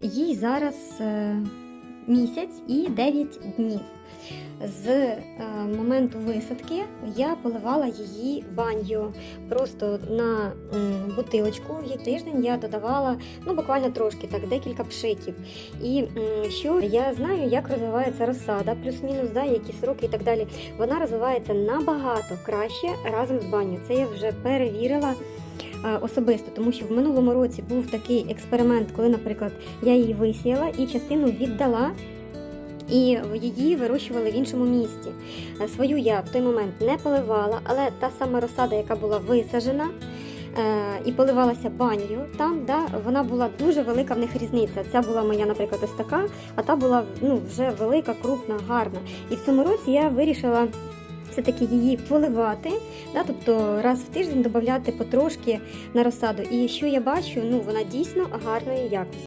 Їй зараз е, місяць і 9 днів. З е, моменту висадки я поливала її банью. Просто на бутилочку її тиждень я додавала ну, буквально трошки, так, декілька пшиків. І що я знаю, як розвивається розсада, плюс-мінус, да, які сроки і так далі. Вона розвивається набагато краще разом з баню. Це я вже перевірила особисто, тому що в минулому році був такий експеримент, коли, наприклад, я її висіяла і частину віддала. І її вирощували в іншому місті. Е, Свою я в той момент не поливала, але та сама розсада, яка була висаджена е, і поливалася банею, там да, вона була дуже велика в них різниця. Ця була моя, наприклад, ось така, а та була ну, вже велика, крупна, гарна. І в цьому році я вирішила все-таки її поливати, да, тобто раз в тиждень додати потрошки на розсаду. І що я бачу, ну вона дійсно гарної якості.